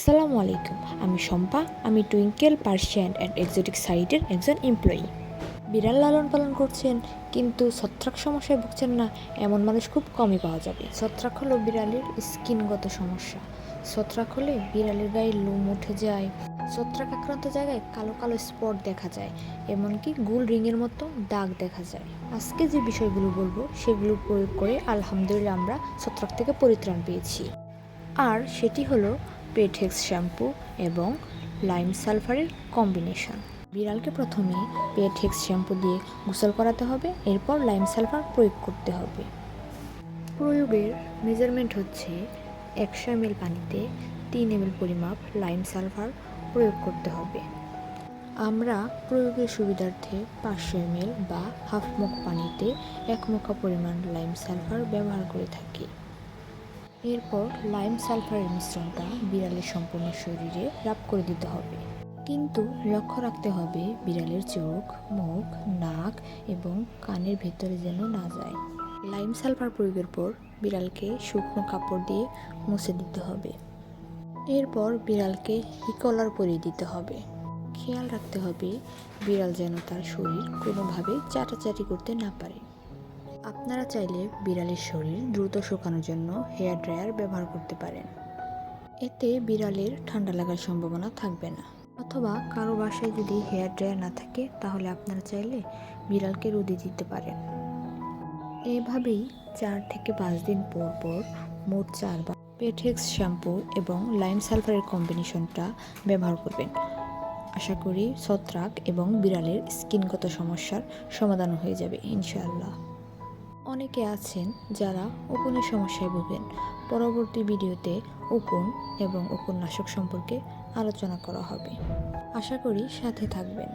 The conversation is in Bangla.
আসসালামু আলাইকুম। আমি শম্পা, আমি টুইঙ্কেল পার্সিয়ান অ্যান্ড এক্সোটিক সাইটের একজন এমপ্লয়ি বিড়াল লালন পালন করছেন, কিন্তু ছত্রাক সমস্যায় ভুগছেন না, এমন মানুষ খুব কমই পাওয়া যাবে। ছত্রাক হলো বিড়ালের স্কিনগত সমস্যা। ছত্রাক হলে বিড়ালের গায়ে লোম উঠে যায়। ছত্রাক আক্রান্ত জায়গায় কালো কালো স্পট দেখা যায়, এমনকি গুল রিংয়ের মতো দাগ দেখা যায়। আজকে যে বিষয়গুলো বলব, সেগুলো প্রয়োগ করে আলহামদুলিল্লাহ আমরা ছত্রাক থেকে পরিত্রাণ পেয়েছি। আর সেটি হলো পেটেক্স শ্যাম্পু এবং লাইম সালফারের কম্বিনেশন বিড়ালকে প্রথমে পেটেক্স শ্যাম্পু দিয়ে গোসল করাতে হবে, এরপর লাইম সালফার প্রয়োগ করতে হবে। প্রয়োগের মেজারমেন্ট হচ্ছে একশো এম পানিতে তিন এম পরিমাপ লাইম সালফার প্রয়োগ করতে হবে। আমরা প্রয়োগের সুবিধার্থে পাঁচশো এম বা হাফ মুখ পানিতে এক মুখা পরিমাণ লাইম সালফার ব্যবহার করে থাকি। এরপর লাইম সালফারের মিশ্রণটা বিড়ালের সম্পূর্ণ শরীরে রাব করে দিতে হবে। কিন্তু লক্ষ্য রাখতে হবে বিড়ালের চোখ, মুখ, নাক এবং কানের ভেতরে যেন না যায়। লাইম সালফার প্রয়োগের পর বিড়ালকে শুকনো কাপড় দিয়ে মুছে দিতে হবে। এরপর বিড়ালকে হিকলার পরিয়ে দিতে হবে। খেয়াল রাখতে হবে বিড়াল যেন তার শরীর কোনোভাবে চাটাচাটি করতে না পারে। আপনারা চাইলে বিড়ালের শরীর দ্রুত শুকানোর জন্য হেয়ার ড্রায়ার ব্যবহার করতে পারেন। এতে বিড়ালের ঠান্ডা লাগার সম্ভাবনা থাকবে না। অথবা কারও বাসায় যদি হেয়ার ড্রায়ার না থাকে, তাহলে আপনারা চাইলে বিড়ালকে রোদে দিতে পারেন। এভাবেই চার থেকে পাঁচ দিন পর পর মোট চারবার পেটেক্স শ্যাম্পু এবং লাইম সালফারের কম্বিনেশনটা ব্যবহার করবেন। আশা করি ছত্রাক এবং বিড়ালের স্কিনগত সমস্যার সমাধান হয়ে যাবে, ইনশাআল্লাহ। অনেকে আছেন যারা উকুনের সমস্যায় ভোগেন। পরবর্তী ভিডিওতে উকুন এবং উপন্যাসক সম্পর্কে আলোচনা করা হবে। আশা করি সাথে থাকবেন।